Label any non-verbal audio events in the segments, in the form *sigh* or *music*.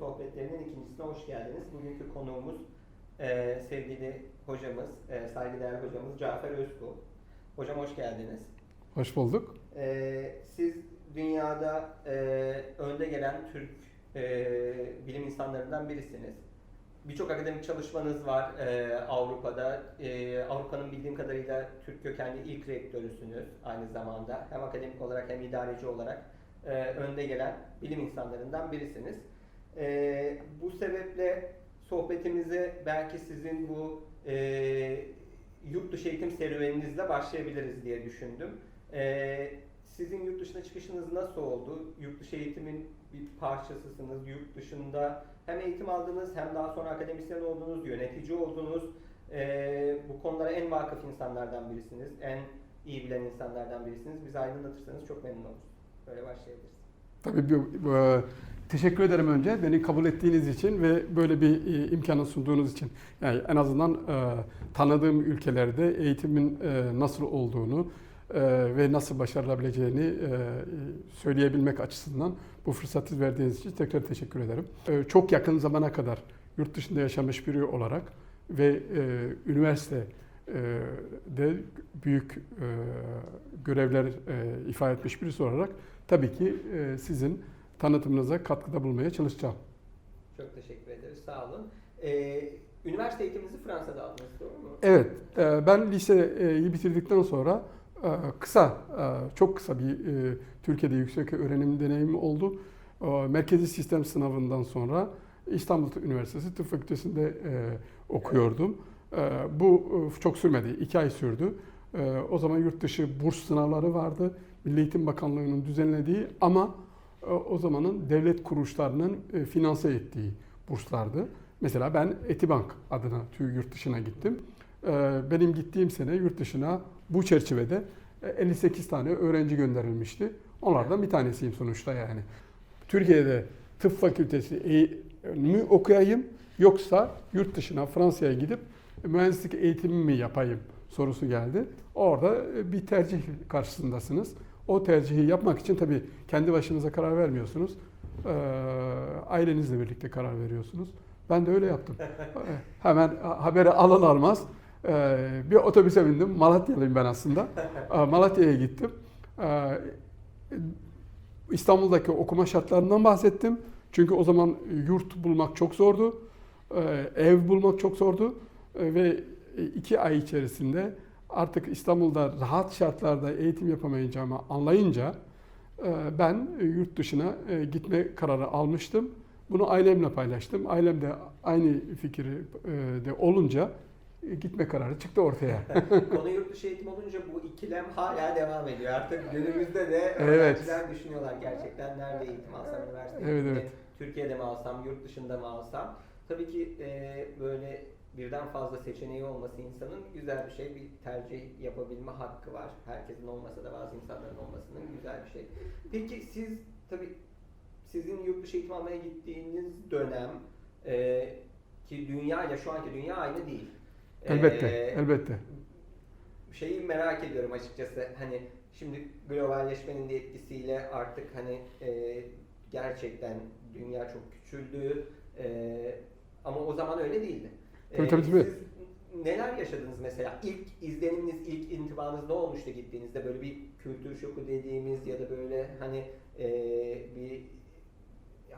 sohbetlerinin ikincisine hoş geldiniz. Bugünkü konuğumuz e, sevgili hocamız, e, saygıdeğer hocamız Cafer Özkul. Hocam hoş geldiniz. Hoş bulduk. E, siz dünyada e, önde gelen Türk e, bilim insanlarından birisiniz. Birçok akademik çalışmanız var e, Avrupa'da. E, Avrupa'nın bildiğim kadarıyla Türk kökenli ilk rektörüsünüz aynı zamanda. Hem akademik olarak hem idareci olarak e, önde gelen bilim insanlarından birisiniz. E, bu sebeple sohbetimize belki sizin bu e, yurt dışı eğitim serüveninizle başlayabiliriz diye düşündüm. E, sizin yurt dışına çıkışınız nasıl oldu? Yurt dışı eğitimin bir parçasısınız. Yurt dışında hem eğitim aldınız hem daha sonra akademisyen oldunuz, yönetici oldunuz. E, bu konulara en vakıf insanlardan birisiniz. En iyi bilen insanlardan birisiniz. Bizi aydınlatırsanız çok memnun oluruz. Böyle başlayabiliriz. Tabii bir, e, teşekkür ederim önce beni kabul ettiğiniz için ve böyle bir e, imkanı sunduğunuz için. Yani en azından e, tanıdığım ülkelerde eğitimin e, nasıl olduğunu e, ve nasıl başarılabileceğini e, söyleyebilmek açısından bu fırsatı verdiğiniz için tekrar teşekkür ederim. E, çok yakın zamana kadar yurt dışında yaşamış biri olarak ve e, üniversite e, de büyük e, görevler e, ifade etmiş birisi olarak tabii ki e, sizin tanıtımınıza katkıda bulmaya çalışacağım. Çok teşekkür ederiz. Sağ olun. E, üniversite eğitiminizi Fransa'da aldınız doğru mu? Evet, e, ben liseyi bitirdikten sonra e, kısa, e, çok kısa bir e, Türkiye'de yüksek öğrenim deneyimi oldu. E, Merkezi sistem sınavından sonra İstanbul Üniversitesi Tıp Fakültesi'nde e, okuyordum. E, Bu çok sürmedi, iki ay sürdü. E, O zaman yurt dışı burs sınavları vardı. Milli Eğitim Bakanlığı'nın düzenlediği ama o zamanın devlet kuruluşlarının e, finanse ettiği burslardı. Mesela ben Etibank adına TÜ yurt dışına gittim. E, Benim gittiğim sene yurt dışına bu çerçevede e, 58 tane öğrenci gönderilmişti. Onlardan bir tanesiyim sonuçta yani. Türkiye'de tıp fakültesi e- mi okuyayım yoksa yurt dışına Fransa'ya gidip mühendislik eğitimi mi yapayım sorusu geldi. Orada e, bir tercih karşısındasınız. O tercihi yapmak için tabii kendi başınıza karar vermiyorsunuz. Ee, Ailenizle birlikte karar veriyorsunuz. Ben de öyle yaptım. *laughs* Hemen haberi alır almaz e, bir otobüse bindim. Malatyalıyım ben aslında. *laughs* E, Malatya'ya gittim. E, İstanbul'daki okuma şartlarından bahsettim. Çünkü o zaman yurt bulmak çok zordu. Ev bulmak çok zordu. Ve iki ay içerisinde artık İstanbul'da rahat şartlarda eğitim yapamayacağımı anlayınca e, ben yurt dışına e, gitme kararı almıştım. Bunu ailemle paylaştım. Ailem de aynı fikri e, de olunca e, gitme kararı çıktı ortaya. *laughs* *laughs* Konu yurt dışı eğitim olunca bu ikilem hala devam ediyor. Artık günümüzde de Evet. düşünüyorlar gerçekten nerede eğitim alsam, üniversite Evet, evet. Türkiye'de mi alsam, yurt dışında mı alsam. Tabii ki e, böyle birden fazla seçeneği olması insanın güzel bir şey. Bir tercih yapabilme hakkı var. Herkesin olmasa da bazı insanların olmasının güzel bir şey. Peki siz tabii sizin yurt dışı eğitim almaya gittiğiniz dönem e, ki dünya ile şu anki dünya aynı değil. elbette, E, elbette. şeyi merak ediyorum açıkçası. Hani şimdi globalleşmenin de etkisiyle artık hani e, gerçekten dünya çok küçüldü. E, ama o zaman öyle değildi. Tabii, tabii, tabii. Siz neler yaşadınız mesela? İlk izleniminiz, ilk intibanız ne olmuştu gittiğinizde? Böyle bir kültür şoku dediğimiz ya da böyle hani e, bir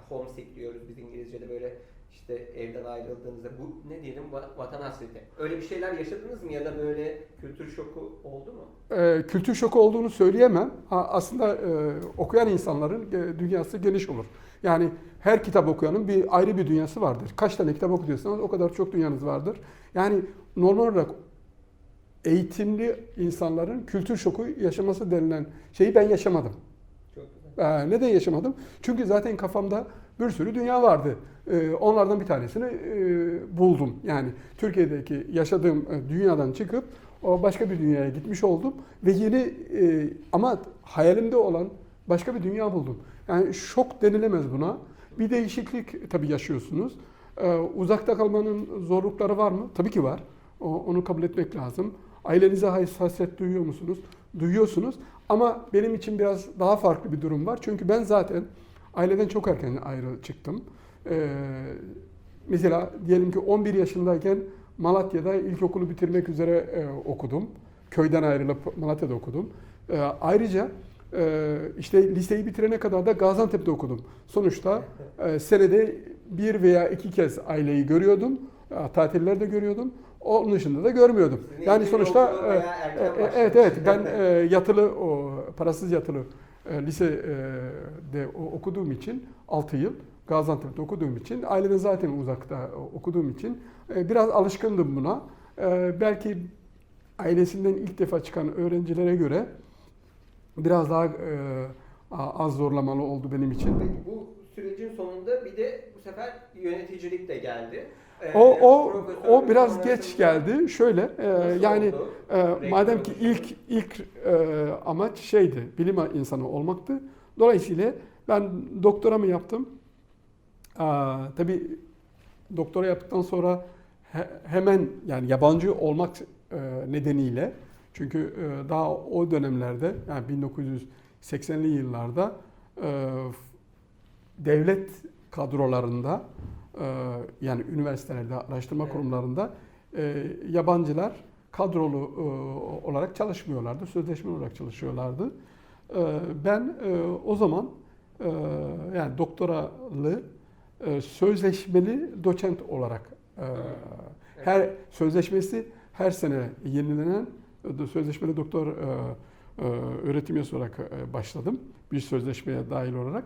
homesick diyoruz biz İngilizce'de böyle işte evden ayrıldığınızda bu ne diyelim va- vatan hasreti. Öyle bir şeyler yaşadınız mı ya da böyle kültür şoku oldu mu? E, kültür şoku olduğunu söyleyemem. Ha, aslında e, okuyan insanların e, dünyası geniş olur. Yani her kitap okuyanın bir ayrı bir dünyası vardır. Kaç tane kitap okuyorsanız o kadar çok dünyanız vardır. Yani normal olarak eğitimli insanların kültür şoku yaşaması denilen şeyi ben yaşamadım. Ee, neden yaşamadım? Çünkü zaten kafamda bir sürü dünya vardı. Ee, onlardan bir tanesini e, buldum. Yani Türkiye'deki yaşadığım e, dünyadan çıkıp o başka bir dünyaya gitmiş oldum ve yeni e, ama hayalimde olan başka bir dünya buldum. Yani şok denilemez buna. Bir değişiklik tabii yaşıyorsunuz. Ee, uzakta kalmanın zorlukları var mı? Tabii ki var. O, onu kabul etmek lazım. Ailenize hassasiyet duyuyor musunuz? Duyuyorsunuz. Ama benim için biraz daha farklı bir durum var. Çünkü ben zaten aileden çok erken ayrı çıktım. e, mesela diyelim ki 11 yaşındayken Malatya'da ilkokulu bitirmek üzere e, okudum. Köyden ayrılıp Malatya'da okudum. E, ayrıca e, işte liseyi bitirene kadar da Gaziantep'te okudum. Sonuçta e, senede bir veya iki kez aileyi görüyordum. E, tatillerde görüyordum. Onun dışında da görmüyordum. Sizin yani sonuçta e, e, başlamış. evet evet ben e, yatılı o parasız yatılı e, lise e, de o- okuduğum için 6 yıl Gaziantep'te okuduğum için aileden zaten uzakta okuduğum için e, biraz alışkındım buna. E, belki ailesinden ilk defa çıkan öğrencilere göre biraz daha e, az zorlamalı oldu benim için. Peki bu sürecin sonunda bir de bu sefer yöneticilik de geldi. Ee, O o o biraz geç geldi. Şöyle e, yani oldu? e, madem ki ilk ilk e, amaç şeydi, bilim insanı olmaktı. Dolayısıyla ben doktoramı yaptım. Aa, tabii doktora yaptıktan sonra he- hemen yani yabancı olmak e, nedeniyle çünkü e, daha o dönemlerde yani 1980'li yıllarda e, devlet kadrolarında e, yani üniversitelerde, araştırma Evet. kurumlarında yabancılar kadrolu olarak çalışmıyorlardı, sözleşme olarak çalışıyorlardı. Ben o zaman yani doktoralı sözleşmeli doçent olarak her sözleşmesi her sene yenilenen sözleşmeli doktor e, e, öğretim üyesi olarak e, başladım bir sözleşmeye dahil olarak.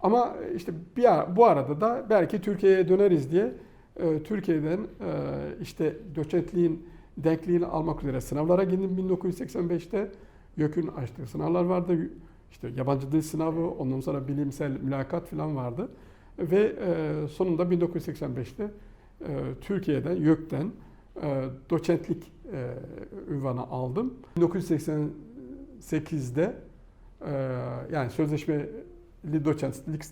Ama işte bir ara- bu arada da belki Türkiye'ye döneriz diye Türkiye'den işte doçentliğin denkliğini almak üzere sınavlara girdim 1985'te. YÖK'ün açtığı sınavlar vardı. İşte yabancı dil sınavı, ondan sonra bilimsel mülakat falan vardı. Ve sonunda 1985'te e, Türkiye'den, YÖK'ten doçentlik e, ünvanı aldım. 1988'de e, yani sözleşmeli doçentlik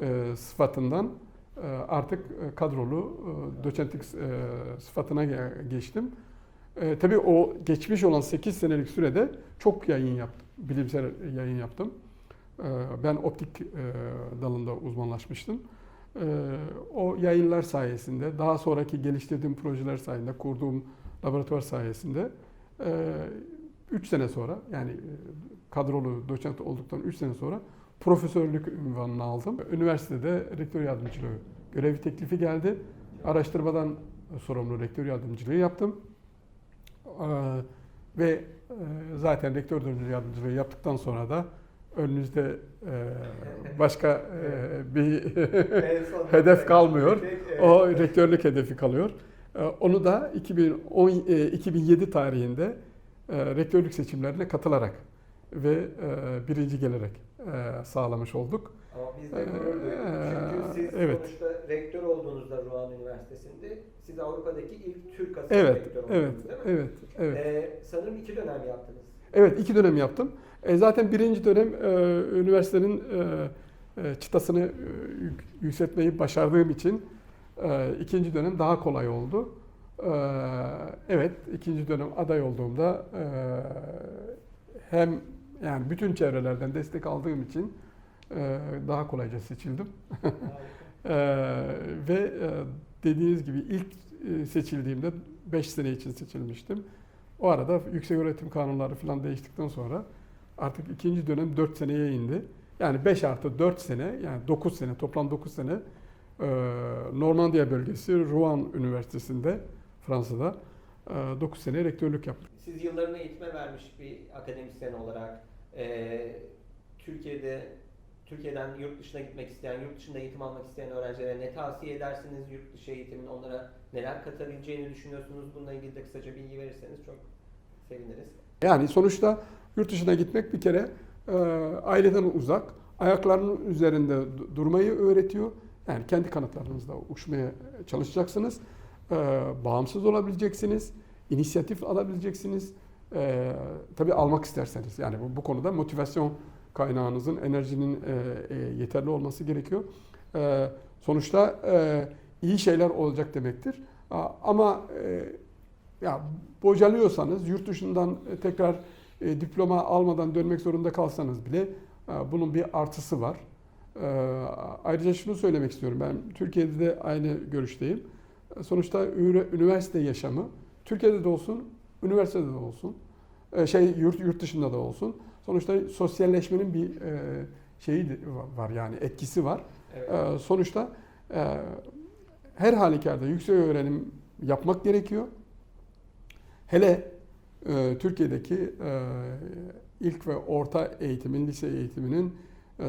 e, sıfatından e, artık e, kadrolu e, doçentlik e, sıfatına ge- geçtim. E, tabii o geçmiş olan 8 senelik sürede çok yayın yaptım, bilimsel yayın yaptım. E, ben optik e, dalında uzmanlaşmıştım. E, o yayınlar sayesinde, daha sonraki geliştirdiğim projeler sayesinde, kurduğum laboratuvar sayesinde 3 sene sonra yani kadrolu doçent olduktan 3 sene sonra profesörlük ünvanını aldım. Üniversitede rektör yardımcılığı görevi teklifi geldi. Araştırmadan sorumlu rektör yardımcılığı yaptım. Ve zaten rektör yardımcılığı yaptıktan sonra da önünüzde başka bir *laughs* *laughs* hedef *laughs* kalmıyor. O rektörlük hedefi kalıyor. Ee, Onu da 2010, e, 2007 tarihinde e, rektörlük seçimlerine katılarak ve e, birinci gelerek e, sağlamış olduk. Ama biz de gurur duyduk. Çünkü siz Ee, evet. sonuçta rektör olduğunuzda Ruan Üniversitesi'nde siz Avrupa'daki ilk Türk asıllı Evet, rektör oldunuz evet, değil mi? evet, evet. Ee, sanırım iki dönem yaptınız. Evet, iki dönem yaptım. E, zaten birinci dönem e, üniversitenin e, e, çıtasını e, yük- yükseltmeyi başardığım için e, ikinci dönem daha kolay oldu. E, evet, ikinci dönem aday olduğumda e, hem yani bütün çevrelerden destek aldığım için e, daha kolayca seçildim. *laughs* Ee, ve e, dediğiniz gibi ilk seçildiğimde 5 sene için seçilmiştim. O arada yüksek öğretim kanunları falan değiştikten sonra artık ikinci dönem 4 seneye indi. Yani 5 artı 4 sene yani 9 sene toplam 9 sene Normandiya bölgesi Rouen Üniversitesi'nde Fransa'da 9 sene rektörlük yaptım. Siz yıllarını eğitime vermiş bir akademisyen olarak e, Türkiye'de Türkiye'den yurt dışına gitmek isteyen, yurt dışında eğitim almak isteyen öğrencilere ne tavsiye edersiniz? Yurt dışı eğitimin onlara neler katabileceğini düşünüyorsunuz? Bununla ilgili de kısaca bilgi verirseniz çok seviniriz. Yani sonuçta yurt dışına gitmek bir kere e, aileden uzak, ayaklarının üzerinde du- durmayı öğretiyor. Yani kendi kanatlarınızda uçmaya çalışacaksınız. E, bağımsız olabileceksiniz, inisiyatif alabileceksiniz. E, tabii almak isterseniz. Yani bu, bu konuda motivasyon kaynağınızın, enerjinin e, e, yeterli olması gerekiyor. E, sonuçta e, iyi şeyler olacak demektir. A- Ama e, ya bocalıyorsanız yurt dışından e, tekrar e, diploma almadan dönmek zorunda kalsanız bile e, bunun bir artısı var. E, ayrıca şunu söylemek istiyorum. Ben Türkiye'de de aynı görüşteyim. E, Sonuçta üniversite yaşamı Türkiye'de de olsun, üniversitede de olsun, e, şey yurt yurt dışında da olsun. Sonuçta sosyalleşmenin bir e, şeyi var yani etkisi var. Evet. E, sonuçta e, her halükarda yüksek öğrenim yapmak gerekiyor. Hele Türkiye'deki ilk ve orta eğitimin, lise eğitiminin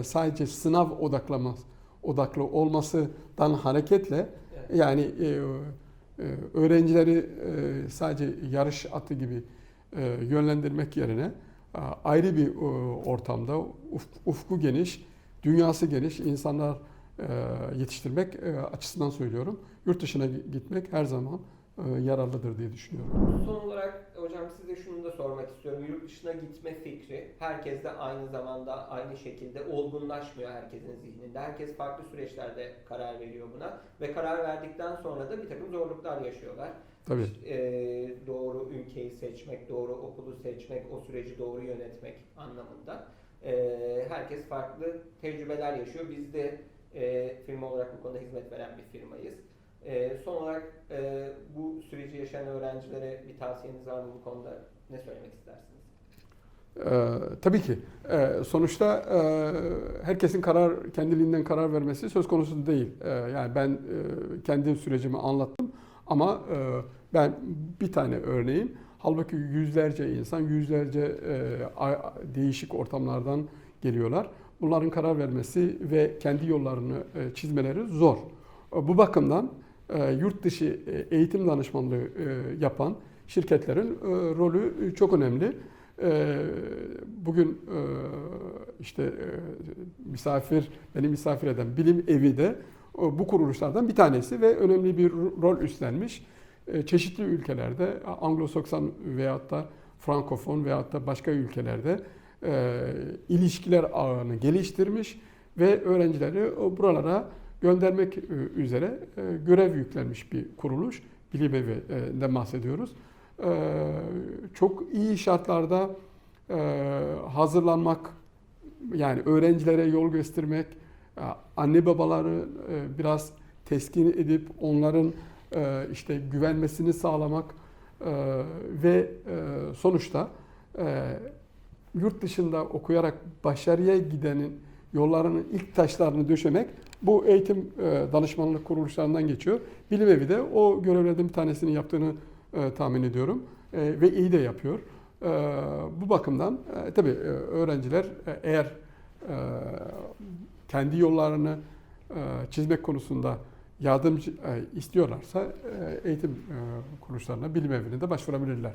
sadece sınav odaklaması, odaklı olmasından hareketle yani e, e, öğrencileri e, sadece yarış atı gibi e, yönlendirmek yerine e, ayrı bir e, ortamda uf- ufku geniş, dünyası geniş insanlar e, yetiştirmek e, açısından söylüyorum. Yurt dışına gi- gitmek her zaman e, yararlıdır diye düşünüyorum. Son olarak hocam size şunu da sormak istiyorum. Yurt dışına gitme fikri herkes de aynı zamanda aynı şekilde olgunlaşmıyor herkesin zihninde. Herkes farklı süreçlerde karar veriyor buna ve karar verdikten sonra da bir takım zorluklar yaşıyorlar. Tabii. Ee, doğru ülkeyi seçmek, doğru okulu seçmek, o süreci doğru yönetmek anlamında. Ee, herkes farklı tecrübeler yaşıyor. Biz de e, firma olarak bu konuda hizmet veren bir firmayız. Ee, son olarak e, bu süreci yaşayan öğrencilere bir tavsiyeniz var mı bu konuda? Ne söylemek istersiniz? Ee, tabii ki. Ee, sonuçta e, herkesin karar kendiliğinden karar vermesi söz konusu değil. Ee, yani ben e, kendi sürecimi anlattım ama e, ben bir tane örneğim. Halbuki yüzlerce insan yüzlerce e, değişik ortamlardan geliyorlar. Bunların karar vermesi ve kendi yollarını e, çizmeleri zor. E, Bu bakımdan e, yurt dışı e, eğitim danışmanlığı e, yapan şirketlerin e, rolü çok önemli. Bugün e, işte e, misafir, beni misafir eden bilim evi de e, bu kuruluşlardan bir tanesi ve önemli bir rol üstlenmiş. E, Çeşitli ülkelerde Anglo-Sakson veyahut da Frankofon veyahut da başka ülkelerde e, ilişkiler ağını geliştirmiş ve öğrencileri e, buralara göndermek e, üzere e, görev yüklenmiş bir kuruluş. Bilim evinden bahsediyoruz. Ee, çok iyi şartlarda e, hazırlanmak, yani öğrencilere yol göstermek, e, anne babaları e, biraz teskin edip onların e, işte güvenmesini sağlamak e, ve e, sonuçta e, yurt dışında okuyarak başarıya gidenin yollarının ilk taşlarını döşemek bu eğitim e, danışmanlık kuruluşlarından geçiyor. Bilim evi de o görevlerden bir tanesini yaptığını e, tahmin ediyorum E, ve iyi de yapıyor. Bu bakımdan tabii öğrenciler eğer kendi yollarını çizmek konusunda yardımcı istiyorlarsa eğitim kuruluşlarına, bilim evine de başvurabilirler.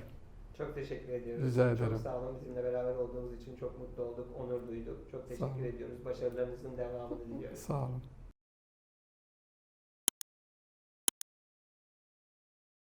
Çok teşekkür ediyoruz. Rica ederim. Çok sağ olun. Bizimle beraber olduğunuz için çok mutlu olduk, onur duyduk. Çok teşekkür ediyoruz. Başarılarınızın devamını diliyoruz. Sağ olun.